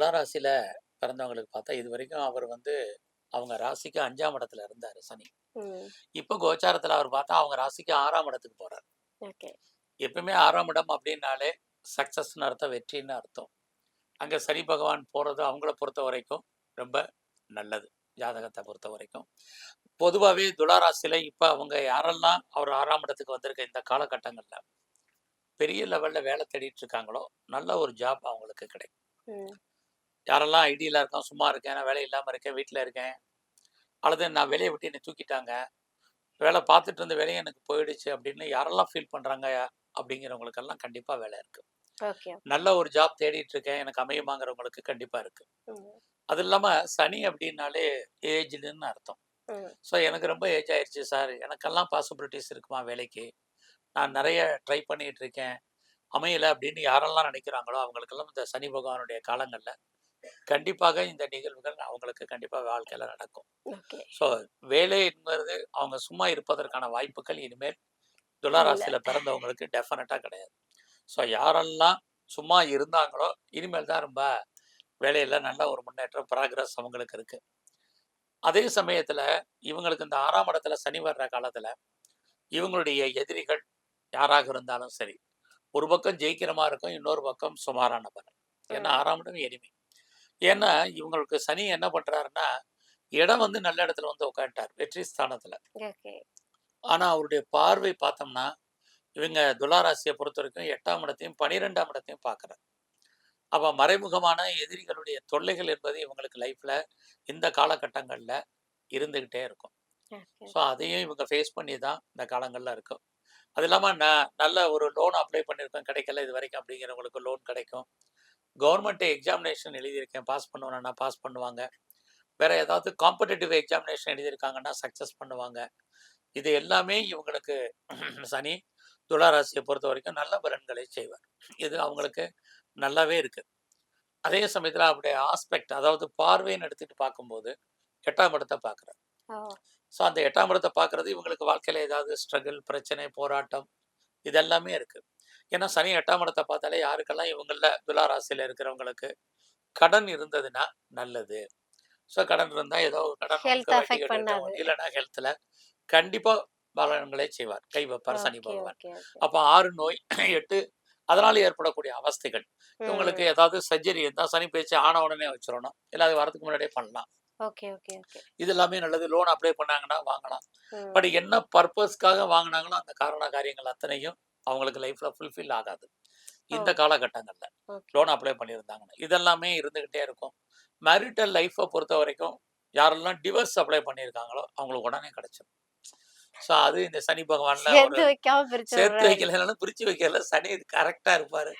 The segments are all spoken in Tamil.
துளாராசியில பிறந்தவங்களுக்கு பார்த்தா இது வரைக்கும் அவர் வந்து அவங்க ராசிக்கு அஞ்சாம் இடத்துல இருந்தாரு சனி. இப்போ கோச்சாரத்துல அவர் பார்த்தா அவங்க ராசிக்கு ஆறாம் இடத்துக்கு போறார். எப்பவுமே ஆறாம் இடம் அப்படின்னாலே சக்சஸ்னு அர்த்தம் வெற்றின்னு அர்த்தம் அங்க சனி பகவான் போறது அவங்கள பொறுத்த வரைக்கும் ரொம்ப நல்லது ஜாதகத்தை பொறுத்த வரைக்கும் பொதுவாகவே துளாராசியில இப்போ அவங்க யாரெல்லாம் அவர் ஆறாம் இடத்துக்கு வந்திருக்க இந்த காலகட்டங்கள்ல பெரிய லெவல்ல வேலை தேடிட்டு இருக்காங்களோ நல்ல ஒரு ஜாப் அவங்களுக்கு கிடைக்கும். யாரெல்லாம் ஐடியில் இருக்கோம் சும்மா இருக்கேன் நான் வேலை இல்லாமல் இருக்கேன் வீட்டில் இருக்கேன். அல்லது நான் வேலையை விட்டு என்னை தூக்கிட்டாங்க. வேலை பார்த்துட்டு இருந்த வேலையும் எனக்கு போயிடுச்சு அப்படின்னு யாரெல்லாம் ஃபீல் பண்ணுறாங்க அப்படிங்கிறவங்களுக்கெல்லாம் கண்டிப்பாக வேலை இருக்குது ஓகே. நல்ல ஒரு ஜாப் தேடிட்டு இருக்கேன் எனக்கு அமையுமாங்கிறவங்களுக்கு கண்டிப்பாக இருக்குது ம். அது இல்லாமல் சனி அப்படின்னாலே ஏஜ்டுன்னு அர்த்தம். ஸோ எனக்கு ரொம்ப ஏஜ் ஆயிடுச்சு சார் எனக்கெல்லாம் பாசிபிலிட்டிஸ் இருக்குமா வேலைக்கு? நான் நிறைய ட்ரை பண்ணிட்டு இருக்கேன். அமையலை அப்படின்னு யாரெல்லாம் நினைக்கிறாங்களோ அவங்களுக்கெல்லாம் இந்த சனி பகவானுடைய காலங்களில் கண்டிப்பாக இந்த நிகழ்வுகள் அவங்களுக்கு கண்டிப்பாக வாழ்க்கையில் நடக்கும். ஸோ வேலை என்பது அவங்க சும்மா இருப்பதற்கான வாய்ப்புகள் இனிமேல் துளாராசியில் பிறந்தவங்களுக்கு டெஃபினட்டாக கிடையாது. ஸோ யாரெல்லாம் சும்மா இருந்தாங்களோ இனிமேல் தான் ரொம்ப வேலையில் நல்ல ஒரு முன்னேற்றம் ப்ராக்ரஸ் அவங்களுக்கு இருக்கு. அதே சமயத்தில் இவங்களுக்கு இந்த ஆறாம் இடத்துல சனி வர்ற காலத்தில் இவங்களுடைய எதிரிகள் யாராக இருந்தாலும் சரி ஒரு பக்கம் ஜெயிக்கிற மாதிரி இருக்கும் இன்னொரு பக்கம் சுமாரான பலன் ஏன்னா. ஆறாம் இடம் எளிமை ஏன்னா இவங்களுக்கு சனி என்ன பண்றாருன்னா இடம் வந்து நல்ல இடத்துல வந்து உட்காந்துட்டார் வெற்றி ஸ்தானத்துல. ஆனா அவருடைய பார்வை பார்த்தோம்னா இவங்க துளாராசியை பொறுத்த வரைக்கும் எட்டாம் இடத்தையும் பனிரெண்டாம் இடத்தையும் பார்க்குறாரு. அப்போ மறைமுகமான எதிரிகளுடைய தொல்லைகள் என்பது இவங்களுக்கு லைஃப்ல இந்த காலகட்டங்களில் இருந்துக்கிட்டே இருக்கும். ஸோ அதையும் இவங்க ஃபேஸ் பண்ணி தான் இந்த காலங்களில் இருக்கும். அது இல்லாமல் நான் நல்ல ஒரு லோன் அப்ளை பண்ணியிருக்கேன் கிடைக்கல இது வரைக்கும் அப்படிங்கிறவங்களுக்கு லோன் கிடைக்கும். கவர்மெண்ட் எக்ஸாமினேஷன் எழுதியிருக்கேன். பாஸ் பண்ணுவேன்னா பாஸ் பண்ணுவாங்க. வேற ஏதாவது காம்படிட்டிவ் எக்ஸாமினேஷன் எழுதியிருக்காங்கன்னா சக்ஸஸ் பண்ணுவாங்க. இது எல்லாமே இவங்களுக்கு சனி துளாராசியை பொறுத்த வரைக்கும் நல்ல பலன்களை செய்வார். இது அவங்களுக்கு நல்லாவே இருக்கு. அதே சமயத்தில் அவருடைய ஆஸ்பெக்ட் அதாவது பார்வைன்னு எடுத்துட்டு பார்க்கும்போது எட்டாம் இடத்தை பார்க்குறாரு. ஸோ அந்த எட்டாம் இடத்தை பார்க்கறது இவங்களுக்கு வாழ்க்கையில் ஏதாவது ஸ்ட்ரகிள் பிரச்சனை போராட்டம் இதெல்லாமே இருக்கு. ஏன்னா சனி எட்டாம் இடத்தை பார்த்தாலே யாருக்கெல்லாம் இவங்கள துளாராசியில் இருக்கிறவங்களுக்கு கடன் இருந்ததுன்னா நல்லது ஸோ கடன் இருந்தால் ஏதோ கடன். இல்லைன்னா ஹெல்த்தில் கண்டிப்பாக பலன்களை செய்வார் கை வைப்பார் சனி பகவான். அப்போ ஆறு நோய் எட்டு அதனால ஏற்படக்கூடிய அவஸ்தைகள் இவங்களுக்கு. ஏதாவது சர்ஜரி இருந்தால் சனி பேச்சு ஆன உடனே வச்சிடணும் இல்லை அது வரதுக்கு முன்னாடியே பண்ணலாம் ஓகே, ஓகே. இது எல்லாமே நல்லது லோன் அப்ளை பண்ணாங்கன்னா வாங்கலாம். பட் என்ன பர்பஸ்க்காக வாங்கினாங்களோ அந்த காரண காரியங்கள் அத்தனையும் அவங்களுக்கு லைஃப்ல ஃபுல்ஃபில் ஆகாது இந்த. காலகட்டங்கள்ல. லோன் அப்ளை பண்ணியிருந்தாங்கன்னா இதெல்லாமே இருந்துகிட்டே இருக்கும் மேரிட்டல் லைஃப்பை பொறுத்த வரைக்கும் யாரெல்லாம் டிவர்ஸ் அப்ளை பண்ணியிருக்காங்களோ அவங்களுக்கு உடனே கிடைச்சிடும் ஸோ அது இந்த சனி பகவான்ல சேர்த்து. வைக்கலனாலும் பிரிச்சு வைக்கல சனி கரெக்டா இருப்பாரு.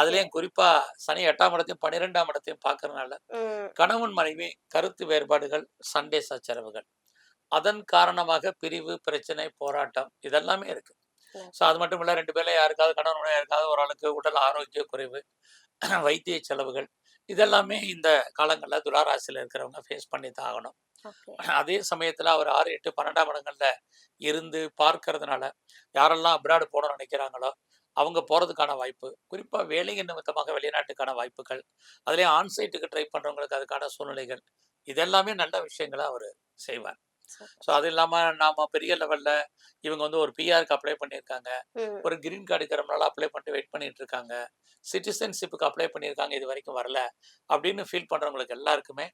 அதுலயும் குறிப்பா சனி எட்டாம் இடத்தையும் பன்னிரெண்டாம் இடத்தையும் பார்க்கறதுனால ம். கணவன் மனைவி கருத்து வேறுபாடுகள் சண்டை சச்சரவுகள் அதன் காரணமாக பிரிவு பிரச்சனை போராட்டம் இதெல்லாமே இருக்கு. ஸோ அது மட்டும் இல்லை ரெண்டு பேர்ல யாருக்காவது கணவன் மனைவி யாருக்காவது ஒரு ஆளுக்கு உடல் ஆரோக்கிய குறைவு வைத்திய செலவுகள் இதெல்லாமே இந்த காலங்களில் துளாராசியில் இருக்கிறவங்க ஃபேஸ் பண்ணி தான் ஆகணும். அதே சமயத்தில் அவர் ஆறு எட்டு பன்னெண்டாம் இடங்கள்ல இருந்து பார்க்கறதுனால யாரெல்லாம் அப்ராடு போகணும்னு நினைக்கிறாங்களோ அவங்க போகிறதுக்கான வாய்ப்பு குறிப்பாக வேலைங்க நிமித்தமாக வெளிநாட்டுக்கான வாய்ப்புகள் அதுலேயும் ஆன்சைட்டுக்கு ட்ரை பண்ணுறவங்களுக்கு அதுக்கான சூழ்நிலைகள் இதெல்லாமே நல்ல விஷயங்களை அவர் செய்வார். ஸோ அது இல்லாமல் நாம பெரிய லெவலில் இவங்க வந்து ஒரு பிஆருக்கு அப்ளை பண்ணியிருக்காங்க. ஒரு கிரீன் கார்டு இருக்கிறனால அப்ளை பண்ணிட்டு வெயிட் பண்ணிட்டு இருக்காங்க சிட்டிசன்ஷிப்புக்கு அப்ளை பண்ணியிருக்காங்க இது வரைக்கும் வரல அப்படின்னு ஃபீல் பண்ணுறவங்களுக்கு எல்லாருக்குமே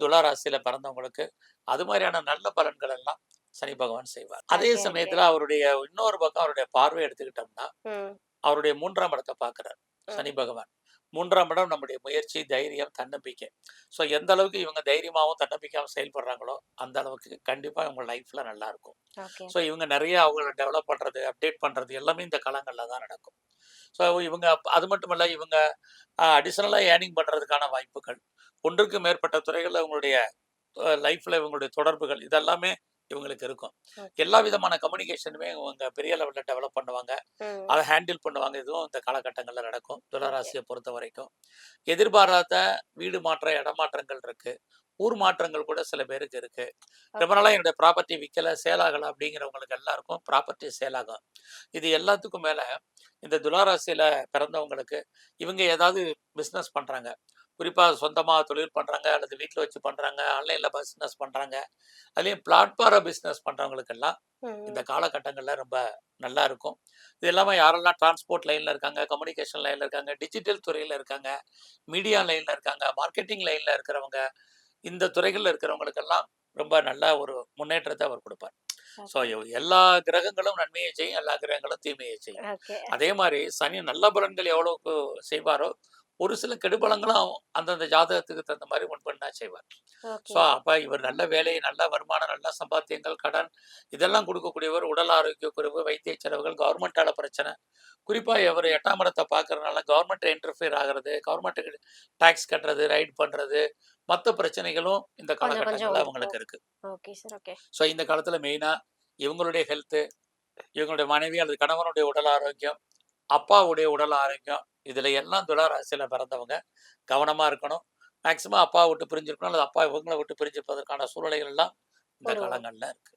துளாராசியில் பிறந்தவங்களுக்கு அது மாதிரியான நல்ல பலன்கள் எல்லாம் சனி பகவான் செய்வார் அதே. சமயத்தில் அவருடைய இன்னொரு பக்கம் அவருடைய பார்வை எடுத்துக்கிட்டோம்னா. அவருடைய மூன்றாம் இடத்தை பார்க்குறார். சனி பகவான் மூன்றாம் இடம் நம்முடைய முயற்சி தைரியம் தன்னம்பிக்கை. ஸோ எந்த அளவுக்கு இவங்க தைரியமாகவும் தன்னம்பிக்கையாகவும் செயல்படுறாங்களோ அந்த அளவுக்கு கண்டிப்பாக இவங்க லைஃப்பில் நல்லா இருக்கும் ஓகே. ஸோ இவங்க நிறைய அவங்கள டெவலப் பண்ணுறது அப்டேட் பண்ணுறது எல்லாமே இந்த காலங்களில் தான் நடக்கும். ஸோ இவங்க அது மட்டும் இல்லை இவங்க அடிஷ்னலாக ஏர்னிங் பண்ணுறதுக்கான வாய்ப்புகள் ஒன்றுக்கு மேற்பட்ட துறைகளில் இவங்களுடைய லைஃப்பில் இவங்களுடைய தொடர்புகள் இதெல்லாமே இவங்களுக்கு இருக்கும். எல்லா விதமான கம்யூனிகேஷனுமே இவங்க பெரிய லெவலில் டெவலப் பண்ணுவாங்க. அதை ஹேண்டில் பண்ணுவாங்க. இதுவும் இந்த காலகட்டங்களில் நடக்கும். துளராசியை பொறுத்த வரைக்கும். எதிர்பாராத வீடு மாற்றம் இடமாற்றங்கள் இருக்கு. ஊர் மாற்றங்கள் கூட சில பேருக்கு இருக்கு. ரொம்ப நாளாக என்னுடைய ப்ராப்பர்ட்டி விற்கல சேலாகலை அப்படிங்கிறவங்களுக்கு எல்லாருக்கும் ப்ராப்பர்ட்டி சேலாகும் இது எல்லாத்துக்கும் மேலே இந்த துளாராசியில் பிறந்தவங்களுக்கு இவங்க ஏதாவது பிஸ்னஸ் பண்ணுறாங்க குறிப்பாக சொந்தமாக தொழில் பண்ணுறாங்க அல்லது வீட்டில் வச்சு பண்ணுறாங்க ஆன்லைனில் பிஸ்னஸ் பண்ணுறாங்க அதுலேயும் பிளாட்ஃபார பிஸ்னஸ் பண்ணுறவங்களுக்கெல்லாம் இந்த. காலகட்டங்களில் ரொம்ப நல்லா இருக்கும். இது எல்லாமே யாரெல்லாம் டிரான்ஸ்போர்ட் லைனில் இருக்காங்க கம்யூனிகேஷன் லைனில் இருக்காங்க டிஜிட்டல் துறையில் இருக்காங்க மீடியா லைனில் இருக்காங்க மார்க்கெட்டிங் லைனில் இருக்கிறவங்க இந்த துறைகளில் இருக்கிறவங்களுக்கெல்லாம் ரொம்ப நல்ல ஒரு முன்னேற்றத்தை அவர் கொடுப்பார். ஸோ எல்லா கிரகங்களும் நன்மையை செய்யும் எல்லா கிரகங்களும் தீமையை செய்யும். அதே மாதிரி சனி நல்ல பலன்கள் எவ்வளவுக்கு செய்வாரோ ஒரு சில கெடுபலங்களும் அந்தந்த ஜாதகத்துக்கு தகுந்த மாதிரி முன்பண்ணா செய்வார். ஓகே. ஸோ அப்போ இவர் நல்ல வேலை நல்ல வருமானம் நல்ல சம்பாத்தியங்கள் கடன் இதெல்லாம் கொடுக்கக்கூடியவர் உடல் ஆரோக்கிய குறைவு வைத்திய செலவுகள் கவர்மெண்டால பிரச்சனை. குறிப்பாக இவர் எட்டாம் இடத்தை பார்க்கறதுனால கவர்மெண்ட் இன்டர்ஃபியர் ஆகிறது கவர்மெண்ட்டுக்கு டேக்ஸ் கட்டுறது ரைட் பண்ணுறது மற்ற பிரச்சனைகளும் இந்த காலகட்டங்களில். அவங்களுக்கு இருக்கு. ஸோ இந்த காலத்தில் மெயினாக இவங்களுடைய ஹெல்த்து இவங்களுடைய மனைவி அல்லது கணவனுடைய உடல் ஆரோக்கியம் அப்பாவுடைய உடல் ஆரோக்கியம் இதில் எல்லாம் துளாராசியில் பிறந்தவங்க. கவனமாக இருக்கணும். மேக்சிமம் அப்பா விட்டு பிரிஞ்சிருக்கணும் அல்லது அப்பா இவங்களை விட்டு பிரிஞ்சிருப்பதற்கான சூழ்நிலைகள் எல்லாம் இந்த காலங்களில் இருக்கு.